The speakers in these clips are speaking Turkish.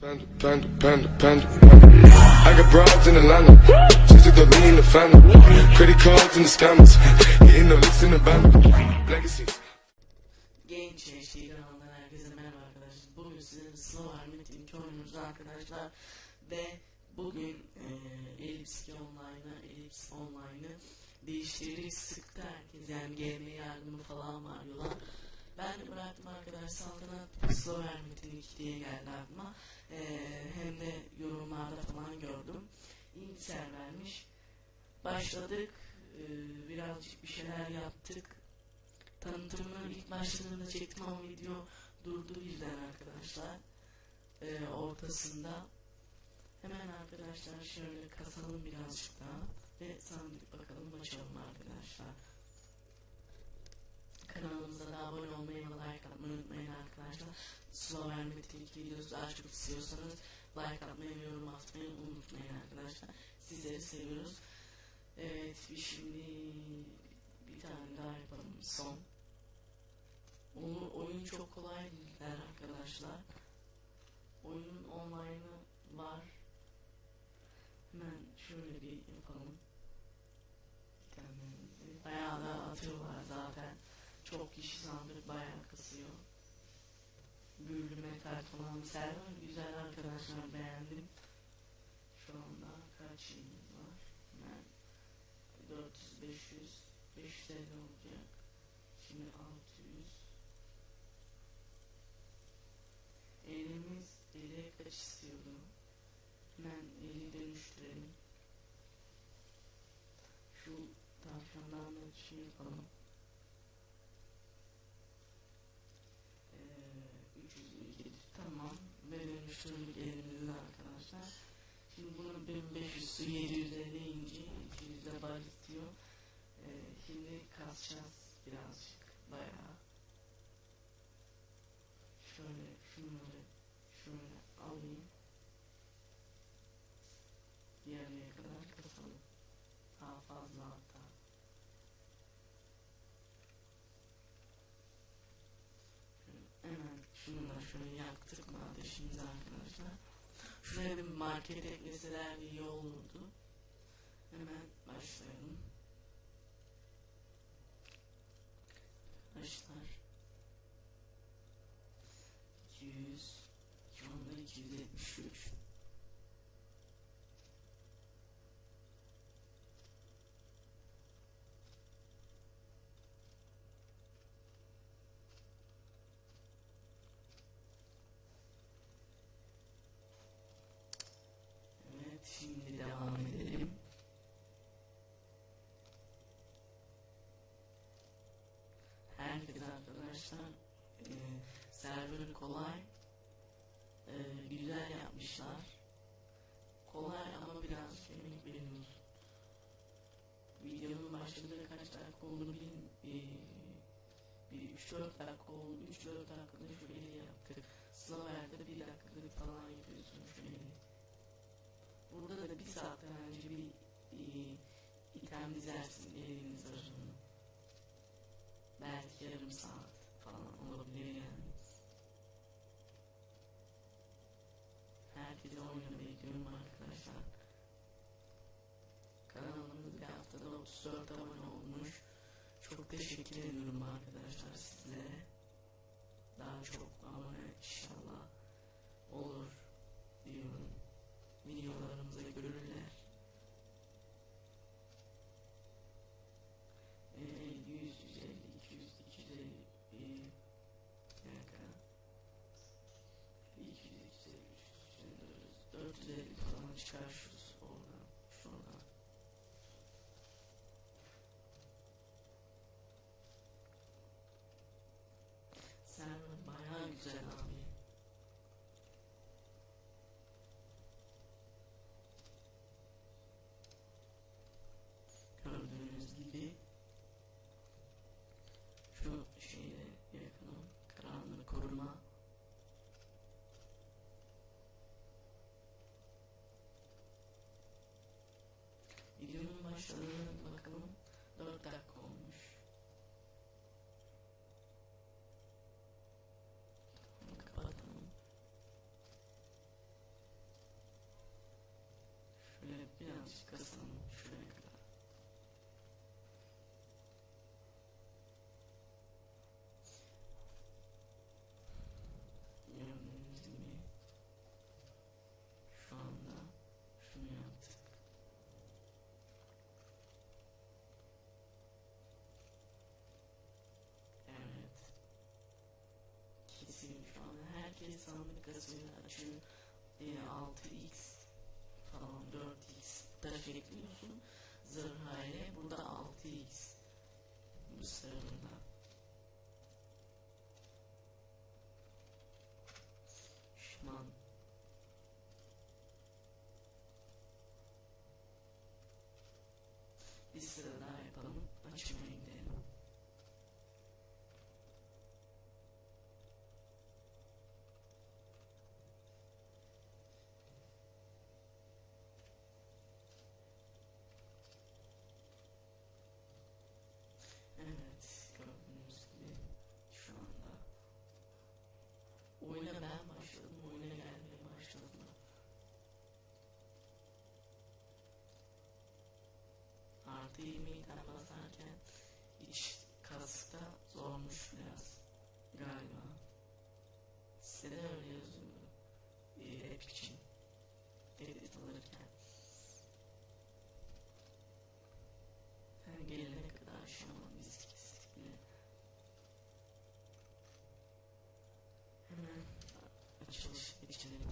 Panda, panda, panda, panda. I got broads in Atlanta. Just took the lean the family. Credit cards and the scammers. Hitting the licks in the band. Legacies. Genç Eşeği kanalından herkese merhaba arkadaşlar. Bugün size Slow iki oyunumuz arkadaşlar. Ve bugün e, Ellipse 2 Online'ı, Ellipse Online'ı değiştirdik sıktı herkes. Yani GM yardımı falan var yola. Ben de bıraktım arkadaş saltanat Slow Hermet'in 2 diye geldi aklıma. E, hem de yorumlarda falan gördüm. İyi bir ser vermiş. Başladık. E, birazcık bir şeyler yaptık tanıtımını ilk başladığında çektim ama video durdu birden arkadaşlar. Ee, ortasında. Hemen arkadaşlar şöyle kasalım birazcık daha ve sandık bakalım açalım arkadaşlar. Kanalımıza da abone olmayı ve like atmayı unutmayın arkadaşlar. Slow Hermet'in ilk videosu daha çok istiyorsanız like atmayı ve yorum atmayı unutmayın arkadaşlar. Sizleri seviyoruz. Evet bir şimdi bir tane daha yapalım son. Onu, oyun çok kolay değiller arkadaşlar. Oyunun online'ı var. Hemen şöyle bir yapalım. Kendimizi. Bayağı da atıyorlar zaten. Çok kişi sandık bayağı kasıyor. Büyülü metal falan server güzel arkadaşlar beğendim. Şu anda kaç şeyimiz var? Hemen 400 500 500 olacak. Şimdi 600 Elimiz ele kaç istiyordu? Hemen eli dönüştürelim. Şu tavşandan da şey yapalım. Ee, 300 tamam ve dönüştürdük elimizi arkadaşlar. Şimdi bunun 1500'ü 700'e deyince 200'e bar istiyor. Ee, şimdi kasacağız birazcık bayağı. Şöyle şunları şöyle alayım. Diğerine kadar kasalım. Daha fazla hatta. Hemen şunu da şöyle yaktık mı ateşimizi arkadaşlar. Şuraya bir market ekleseler iyi olurdu. Hemen başlayalım. Arkadaşlar 200 şu anda 273 Evet şimdi devam edelim. Herkes arkadaşlar e, server kolay e, güzel yapmışlar. Kolay ama biraz emek veriyoruz. Videonun başladığı kaç dakika oldu bilin e, bir 3-4 dakika oldu. 3-4 dakikada şöyle yaptık. Slaver'de bir dakikada falan yapıyorsun şöyle. Burada da bir saatten önce bir e, item dizersin elinin zırhını. Belki yarım saat falan olabilir yani. Herkese oyunu bekliyorum arkadaşlar. Kanalımız bir haftada 34 abone olmuş. Çok teşekkür ediyorum arkadaşlar sizlere. Daha çok abone inşallah olur diyorum. Videolarımızı görürler. Absolutely. Sandık kasayı açıyor. E, 6x falan 4x taş ekliyorsun. Zırha ile burada 6x. Bu sırada. Şu relationship.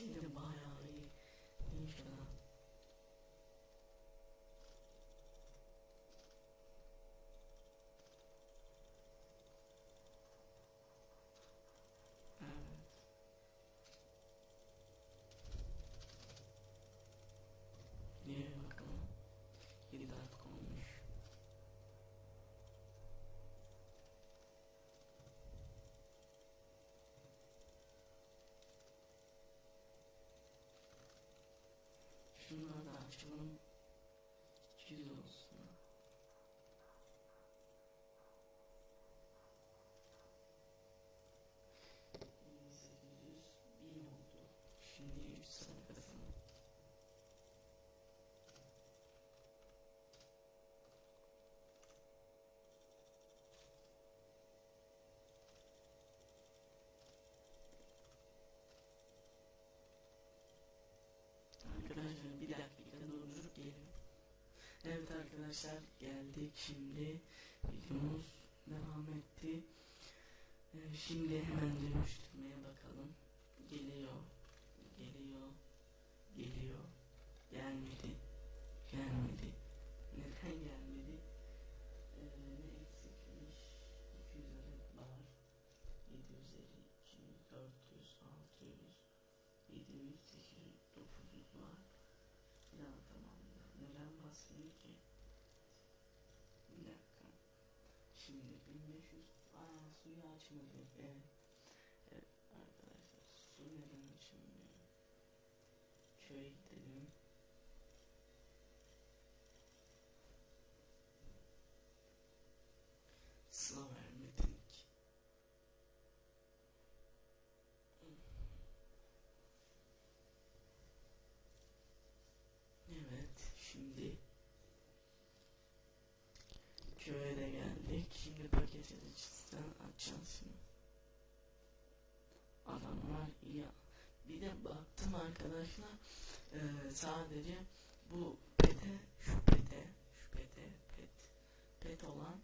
Şimdi bayağı iyi. İnşallah. Evet. Diye bakalım. 7 dakika olmuş. Şunları da açalım. 200 olsun. bin oldu. Şimdi 3 sıra kazanım. Arkadaşlar bir dakika durdurup geliyorum. Evet arkadaşlar geldik şimdi videomuz devam etti. Ee, şimdi hemen dönüştürmeye bakalım. Geliyor, geliyor, geliyor. Gelmedi, gelmedi. Neden gelmedi? Ee, ne eksikmiş? 200 adet var. 750, 200, 400, 600, 700, 800, 900 var. Ya tamam ya. Neden basmıyor ki? Bir dakika. Şimdi 1500 Aa suyu açmadı. Evet. Evet arkadaşlar su neden açılmıyor? Köye gidelim. Sıla vermedik. Evet şimdi köye de geldik. Şimdi açacağız şimdi. Adamlar iyi. Bir de baktım arkadaşlar eee, sadece bu pete, şu pete, şu pete, pet, pet olan,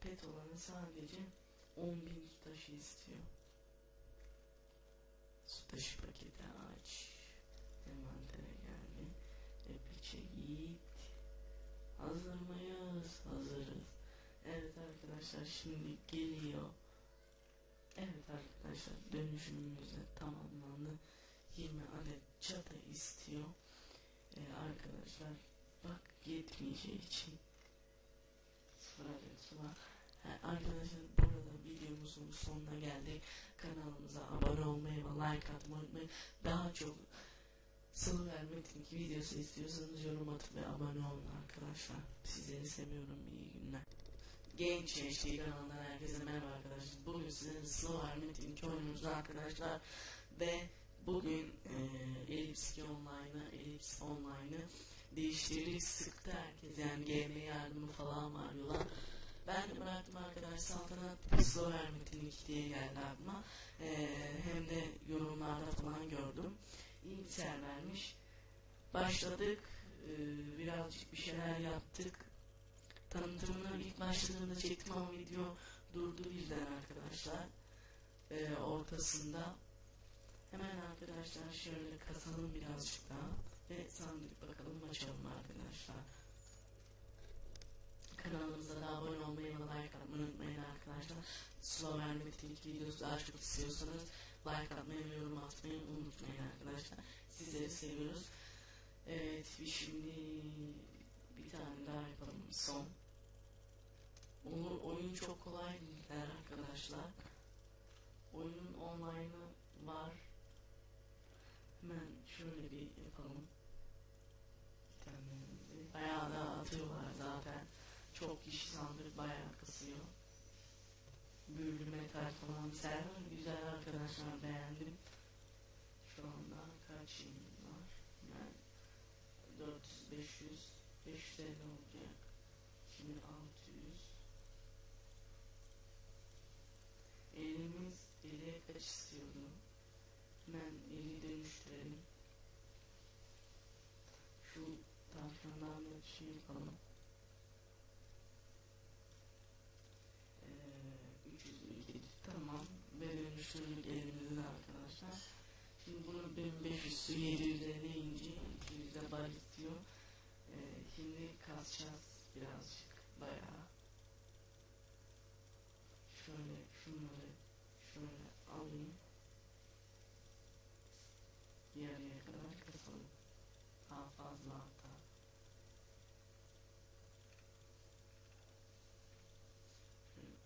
pet olanı sadece 10.000 taşı istiyor. Dış paketi aç. Envantere geldi. Epic'e git. Hazır mıyız? Hazırız. Evet arkadaşlar şimdi geliyor. Evet arkadaşlar dönüşümümüz de tamamlandı. 20 adet çatı istiyor. Ee, arkadaşlar bak yetmeyeceği için sıfır adet var. Ha, arkadaşlar burada videomuzun sonuna geldik. Kanalımıza abone olmayı ve like atmayı unutmayın. Daha çok Sılı Metin videosu istiyorsanız yorum atıp ve abone olun arkadaşlar. Sizleri seviyorum. İyi günler. Genç HD kanalından herkese merhaba arkadaşlar. Bugün size Sılı Metin 2 oyunumuzda arkadaşlar. Ve bugün e, Ellipse 2 Online'ı, Ellipse Online'ı değiştirdik. Sıktı herkes. Yani GM yardımı falan var yola. Ben de bıraktım arkadaş saltanat Slower Metin 2 diye geldi aklıma. E, hem de yorumlarda falan gördüm. İyi bir ser vermiş. Başladık. E, birazcık bir şeyler yaptık. Tanıtımını ilk başladığında çektim ama video durdu birden arkadaşlar. E, ortasında. Hemen arkadaşlar şöyle kasalım birazcık daha. Ve sandık bakalım açalım arkadaşlar. Kanalımıza da abone olmayı ve like atmayı unutmayın arkadaşlar. Slow Metin videosu daha çok istiyorsanız like atmayı ve yorum atmayı unutmayın arkadaşlar. Sizleri seviyoruz. Evet şimdi bir tane daha yapalım son. Onun oyun çok kolay değiller arkadaşlar. Oyunun online'ı var. Hemen şöyle bir yapalım. Tane bayağı da atıyorlar zaten. Çok kişi sandık bayağı kasıyor. Büyülü metal falan server güzel arkadaşlar beğendim. Şu anda kaç şeyimiz var? Yani 400 500 550 olacak. Şimdi 600 Elimiz ele kaç istiyordu? Hemen eli dönüştürelim. Şu tavşandan da şey yapalım. Ee, 300 tamam ve dönüştürdük elimizin arkadaşlar. Şimdi bunu 1500 750 ince 200'e bar istiyor. Ee, şimdi kasacağız birazcık bayağı. Şöyle şunları şöyle alayım. Yarıya kadar kasalım. Daha fazla hatta.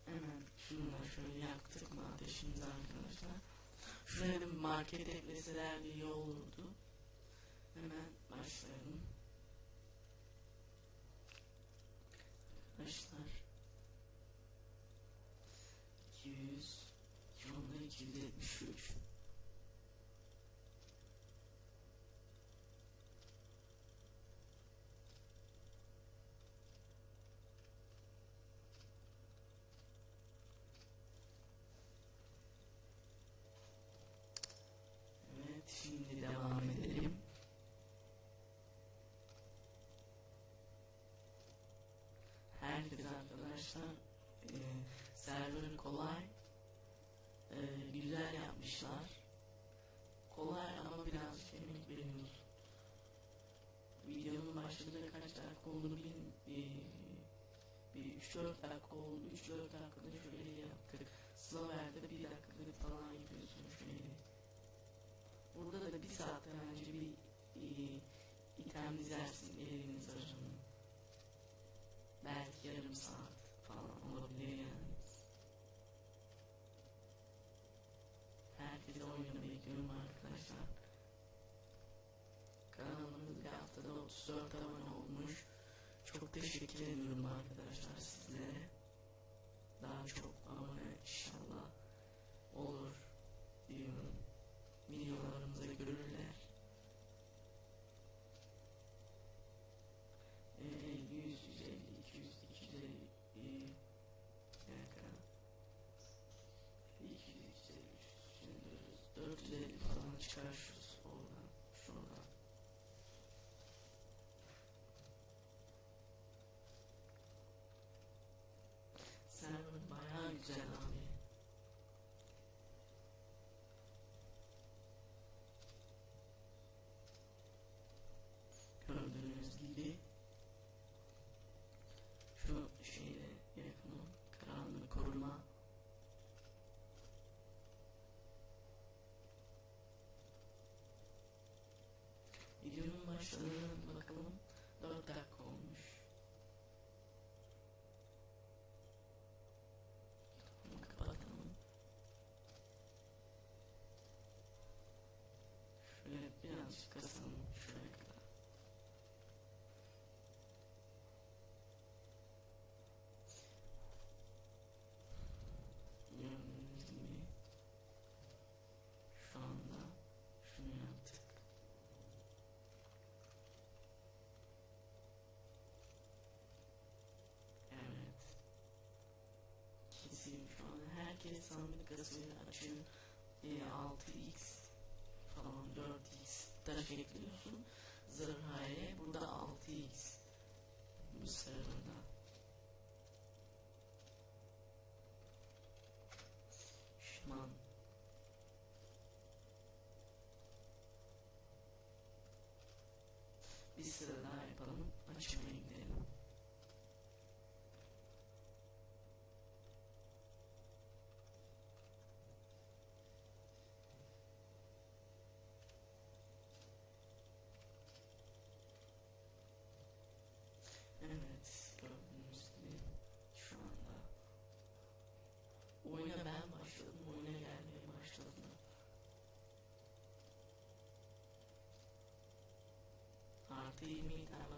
Hemen şunları şöyle yaktık mı ateşimizi arkadaşlar. Şuraya market ekleseler iyi olurdu. Hemen başlayalım. Arkadaşlar. 200 şu anda 273 Evet şimdi devam edelim. Herkes arkadaşlar e, server kolay e, güzel yapmışlar. Kolay ama biraz emek veriyoruz. Videonun başladığı kaç oldu bilmiyorum. E, bir 3-4 dakika oldu. 3-4 dakikada şöyle yaptık. Slover'de bir dakikada falan yapıyorsun şöyle. Burada da bir saatten önce bir e, item dizersin elinin zarını. Belki yarım saat falan olabilir yani. Herkese oyunu bekliyorum arkadaşlar. Kanalımız bir haftada 34 abone olmuş. Çok teşekkür ediyorum arkadaşlar sizlere. Daha çok abone inşallah olur diyorum. Videolarımızı görürler. Ee, 100, 150, 200, 250, ee, bir dakika. 200, 250, 300, 450 falan çıkar şu oradan, şuradan. Server bayağı güzel abi. Başladı. Bakalım. 4 dakika olmuş. Bunu kapatalım. Şöyle birazcık kasalım. Şuraya kadar. Gördüğünüz gibi şu anda şunu yaptık. Evet. Kesin şu an herkes sandık açıyor. E, 6x falan 4x taş ekliyorsun. Zırhaya burada 6x. Bu sırada. Şman. Bir sıra daha yapalım. Açmaya the meantime.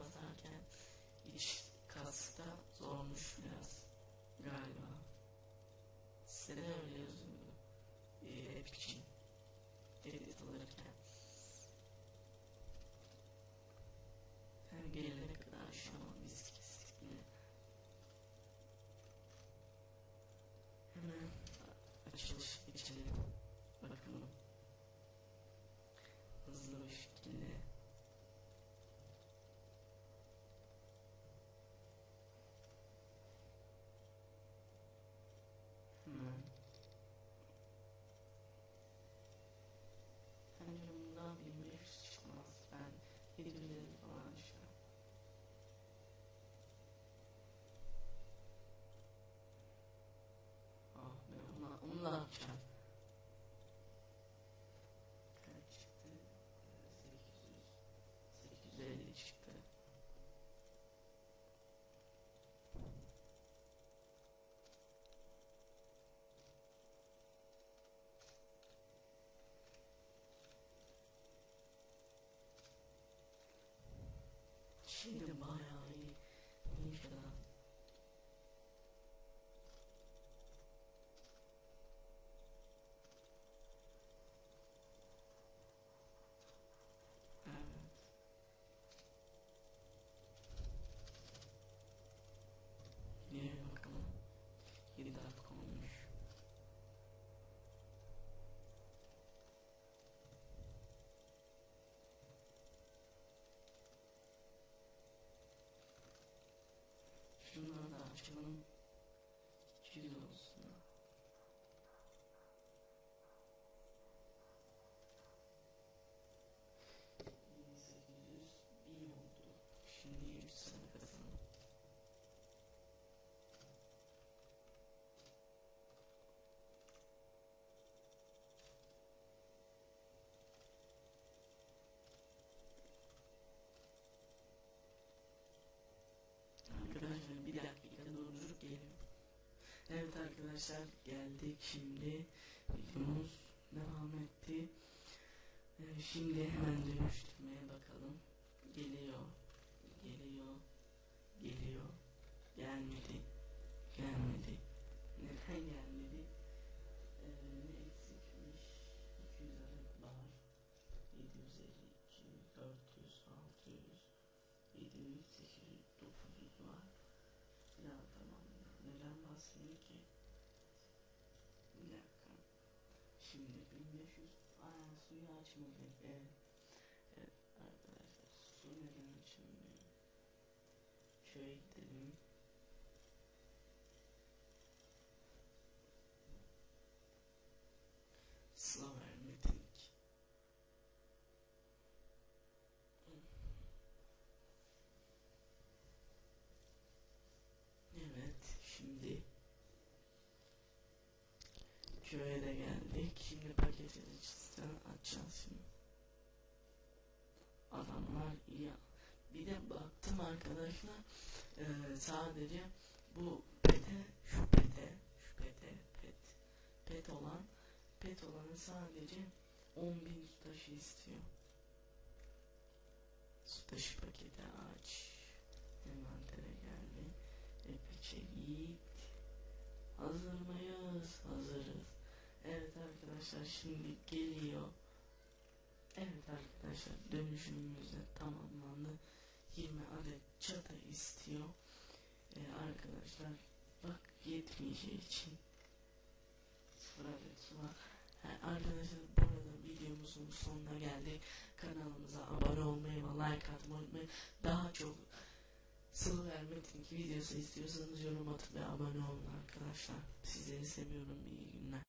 Açalım. 200 olsun. Yedi sekiz yüz bin oldu. Şimdi 3 sene kazandım. Arkadaşlar bir dakika durdurup geliyorum. Evet arkadaşlar geldik şimdi videomuz devam etti. Ee, şimdi hemen dönüştürmeye bakalım. Geliyor, geliyor, geliyor. Gelmedi, gelmedi. Neden gelmedi? Ee, ne eksikmiş? 200 adet var. 750, 200, 400, 600, 700, 800, 900 var. Ya tamam. Neden basmıyor ki? Bir dakika. Şimdi 1500 Aa, suyu açmadık. Evet. Evet arkadaşlar su neden açılmıyor? Şöyle gidelim. Sıla vermedik. Evet, şimdi köye şimdi. adamlar iyi. Bir de baktım arkadaşlar e, sadece bu pete, şu pete, şu pete, pet, pet olan, pet olanı sadece 10.000 su taşı istiyor. Su paketi aç. Envantere geldi. Epiçe git. Hazır mıyız? Hazırız. Evet arkadaşlar şimdi geliyor. Evet arkadaşlar dönüşümümüz de tamamlandı. 20 adet çata istiyor. Ee, arkadaşlar bak yetmeyeceği için sıfır adet var. Ha, arkadaşlar bu arada videomuzun sonuna geldik. Kanalımıza abone olmayı ve like atmayı unutmayın. Daha çok Sılı Vermet'in videosu istiyorsanız yorum atıp ve abone olun arkadaşlar. Sizleri seviyorum. İyi günler.